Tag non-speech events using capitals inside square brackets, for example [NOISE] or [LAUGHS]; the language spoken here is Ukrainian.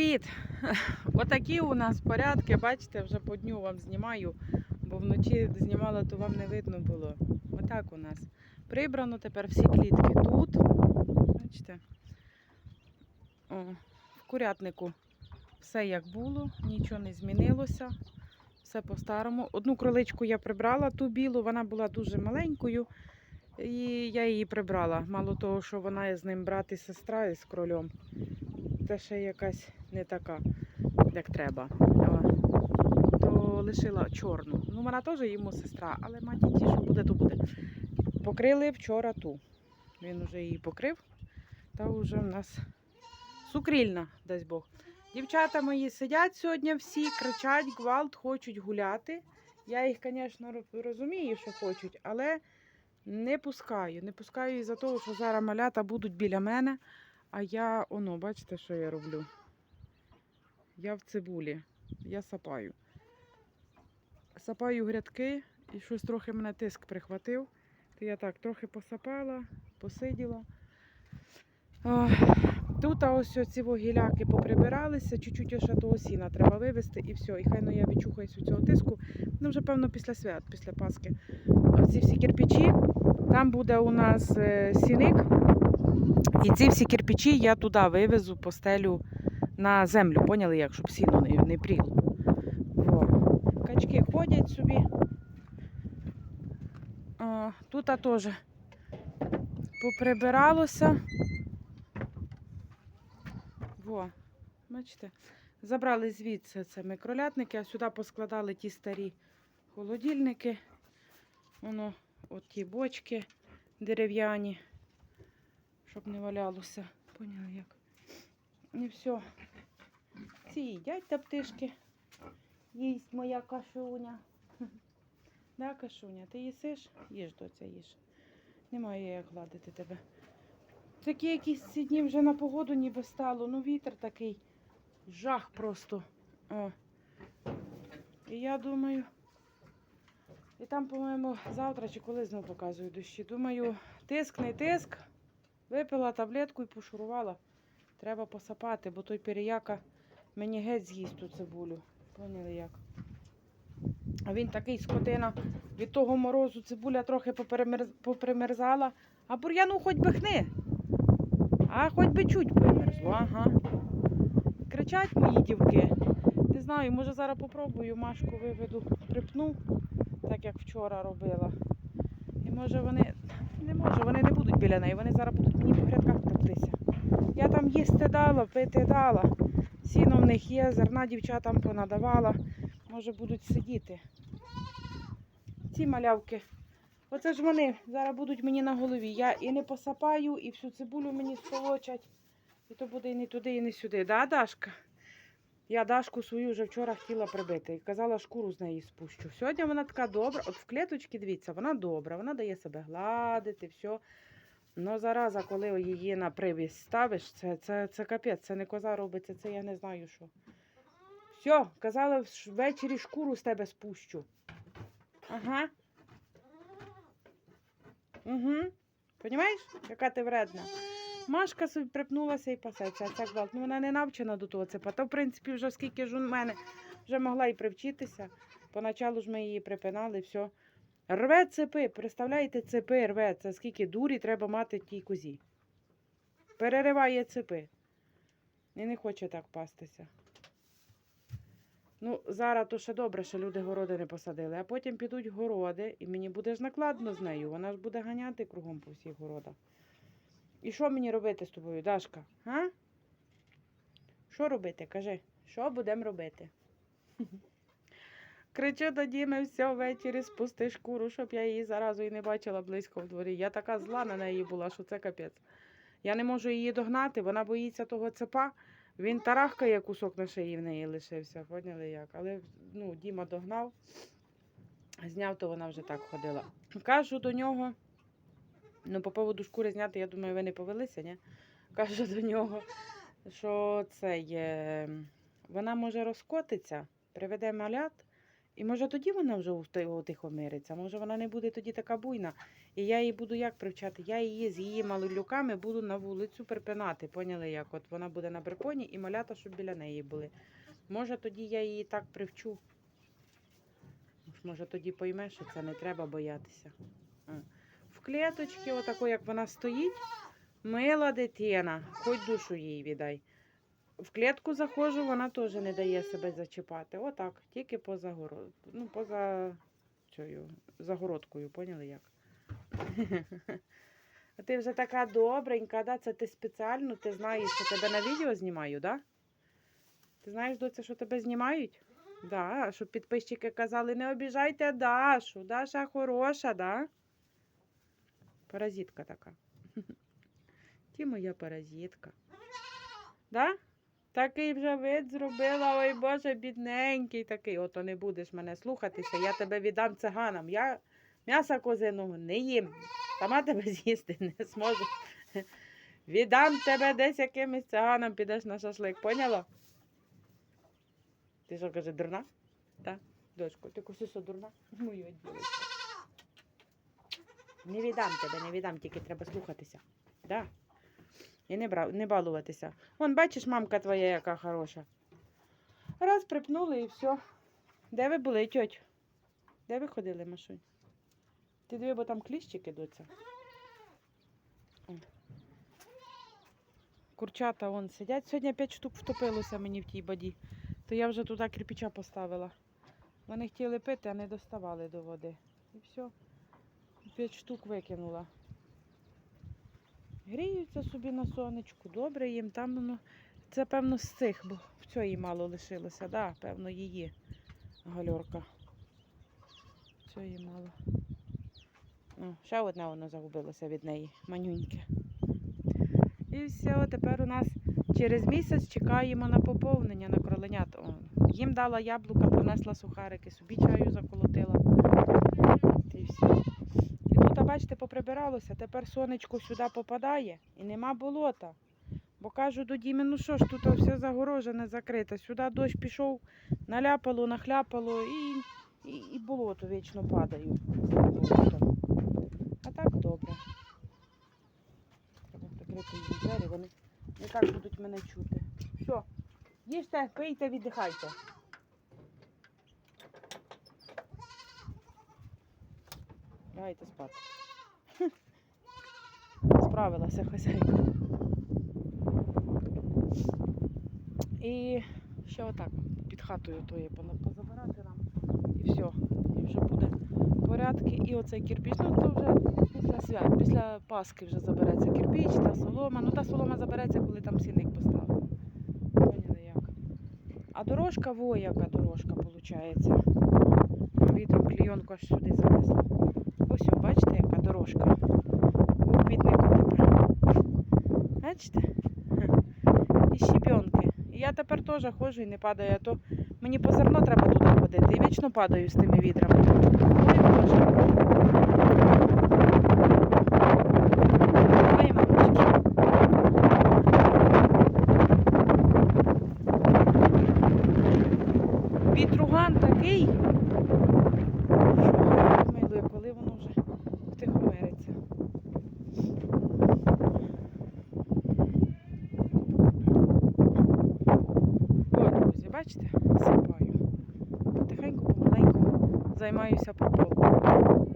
Привіт! [LAUGHS] Отакі у нас порядки, бачите, вже по дню вам знімаю, бо вночі знімала, то вам не видно було. Отак у нас. Прибрано тепер всі клітки тут. Бачите? О, в курятнику все як було, нічого не змінилося. Все по-старому. Одну кроличку я прибрала, ту білу, вона була дуже маленькою. І я її прибрала. Мало того, що вона з ним брат і сестра із кролем. Це ще якась не така, як треба. То лишила чорну. Ну, вона теж йому сестра, але маті ті, що буде, то буде. Покрили вчора ту. Він вже її покрив. Та вже в нас сукрільна, дасть Бог. Дівчата мої сидять сьогодні всі, кричать, гвалт, хочуть гуляти. Я їх, звісно, розумію, що хочуть, але не пускаю. Не пускаю із-за того, що зараз малята будуть біля мене. А я, оно, бачите, що я роблю? Я в цибулі, я сапаю. Сапаю грядки і щось трохи мене тиск прихватив. То я так трохи посапала, посиділа. Тут ось ці вугіляки поприбиралися, чуть-чуть ще того сіна треба вивезти і все. І хай ну я відчухаюсь у цього тиску. Ну, вже, певно, після свят, після Пасхи. Оці всі кирпичі. Там буде у нас е, сіник. І ці всі кирпичі я туди вивезу, постелю на землю, поняли, як, щоб сіно не, не пріло. Качки ходять собі. О, тут теж поприбиралося. Во, бачите, забрали звідси це микролятники, а сюди поскладали ті старі холодильники. Воно, от ті бочки дерев'яні щоб не валялося. Поняли як? І все. Ці їдять та птишки. Їсть моя кашуня. [LAUGHS] Да, кашуня, ти їсиш? Їж, доця, їж. Немає як гладити тебе. Такі якісь ці дні вже на погоду ніби стало. Ну вітер такий. Жах просто. О. І я думаю. І там, по-моєму, завтра чи коли знову показую дощі. Думаю, тиск, не тиск. Випила таблетку і пошурувала. Треба посапати, бо той переяка мені геть з'їсть ту цибулю. Поняли як? А він такий скотина. Від того морозу цибуля трохи поперемерз... попримерзала. А бур'яну хоч би хни. А хоч би чуть примерзло. Ага. Кричать мої дівки. Не знаю, може зараз попробую, Машку виведу, припну, так як вчора робила. І може вони не можу, вони не будуть біля неї, вони зараз будуть мені по грядках топтися. Я там їсти дала, пити дала. Сіно в них є, зерна дівчатам понадавала. Може будуть сидіти. Ці малявки. Оце ж вони зараз будуть мені на голові. Я і не посапаю, і всю цибулю мені сполочать. І то буде і не туди, і не сюди. Да, Дашка? Я Дашку свою вже вчора хотіла прибити казала, шкуру з неї спущу. Сьогодні вона така добра. От в клеточці, дивіться, вона добра, вона дає себе гладити, все. Ну, зараза, коли її на привіз ставиш, це, це, це капець, це не коза робиться, це я не знаю що. Все, казала, ввечері шкуру з тебе спущу. Ага. Угу. Понімаєш, яка ти вредна? Машка собі припнулася і пасеться, а ця гвалт. Ну вона не навчена до того цепа. Та в принципі вже скільки ж у мене вже могла і привчитися. Поначалу ж ми її припинали, все. Рве цепи, представляєте, цепи рве. Це скільки дурі треба мати тій козі. Перериває цепи. І не хоче так пастися. Ну, зараз то ще добре, що люди городи не посадили, а потім підуть городи, і мені буде ж накладно з нею. Вона ж буде ганяти кругом по всіх городах. І що мені робити з тобою, Дашка? А? Що робити? Кажи, що будемо робити? Кричу до Діми, все, ввечері спусти шкуру, щоб я її заразу і не бачила близько в дворі. Я така зла на неї була, що це капець. Я не можу її догнати, вона боїться того цепа. Він тарахкає кусок на шиї в неї лишився, поняли як? Але ну, Діма догнав, зняв, то вона вже так ходила. Кажу до нього, ну, по поводу шкури зняти, я думаю, ви не повелися, ні? Кажу до нього, що це є. Вона може розкотитися, приведе малят, І може тоді вона вже утихомириться, може вона не буде тоді така буйна. І я її буду як привчати? Я її з її малюками буду на вулицю припинати. Поняли як? От вона буде на бриконі і малята, щоб біля неї були. Може тоді я її так привчу. Може тоді пойме, що це не треба боятися. В клеточці, отако, як вона стоїть, мила дитина, хоч душу їй віддай. В клітку заходжу, вона теж не дає себе зачіпати. Отак, тільки поза горо... ну, поза цією загородкою, поняли як? [LAUGHS] А ти вже така добренька, да? Це ти спеціально, ти знаєш, що тебе на відео знімаю, да? Ти знаєш, доця, що тебе знімають? Да, щоб підписчики казали, не обіжайте Дашу, Даша хороша, да? Паразитка така. [LAUGHS] Ті моя паразитка. Да? Такий вже вид зробила, ой Боже, бідненький такий. Ото не будеш мене слухатися, я тебе віддам циганам. Я м'яса козиного не їм. Сама тебе з'їсти не зможу. Віддам тебе десь якимось циганам, підеш на шашлик, поняла? Ти що каже, дурна? Так, дочко, ти косисо дурна? Моя дівчинка. Не віддам тебе, не віддам, тільки треба слухатися. Да. І не, бра... не балуватися. Вон, бачиш, мамка твоя яка хороша. Раз припнули і все. Де ви були, тьоть? Де ви ходили, Машунь? Ти диви, бо там кліщики. О. Курчата вон сидять. Сьогодні 5 штук втопилося мені в тій боді. То я вже туди кирпича поставила. Вони хотіли пити, а не доставали до води. І все. П'ять штук викинула. Гріються собі на сонечку, добре їм. Там воно. Це, певно, з цих, бо в цій мало лишилося, да, певно, її гальорка. Цієї мало. О, ще одне воно загубилося від неї, манюньке. І все, тепер у нас через місяць чекаємо на поповнення на кроленят. Їм дала яблука, принесла сухарики, собі чаю заколотила. І все. Бачите, поприбиралося, тепер сонечко сюди попадає і нема болота. Бо кажу до Діми, ну що ж, тут все загорожене, закрите. Сюди дощ пішов, наляпало, нахляпало і, і, і болото вічно падаю. Болото. А так добре. Треба прикрити двері, вони не так будуть мене чути. Все, їжте, пийте, віддихайте. Лягайте спати. [LAUGHS] Справилася хазяйка. І ще отак під хатою тої позабирати нам. І все. І вже буде порядки. І оцей кирпіч, ну то вже після свят, після Пасхи вже забереться кирпіч, та солома. Ну та солома забереться, коли там сіник поставив. А дорожка, во яка дорожка виходить. Вітром клійонку аж сюди занесло. Ось, бачите, яка дорожка. У квітнику тепер. Бачите? І щебенки. І я тепер теж ходжу і не падаю, а то мені по зерно треба туди ходити. І вічно падаю з тими відрами. Ой, Боже. Ай, мамочки. Вітруган такий. що Господь милує, коли воно вже втихомириться. О, друзі, бачите, сипаю. Потихеньку, помаленьку займаюся прополкою.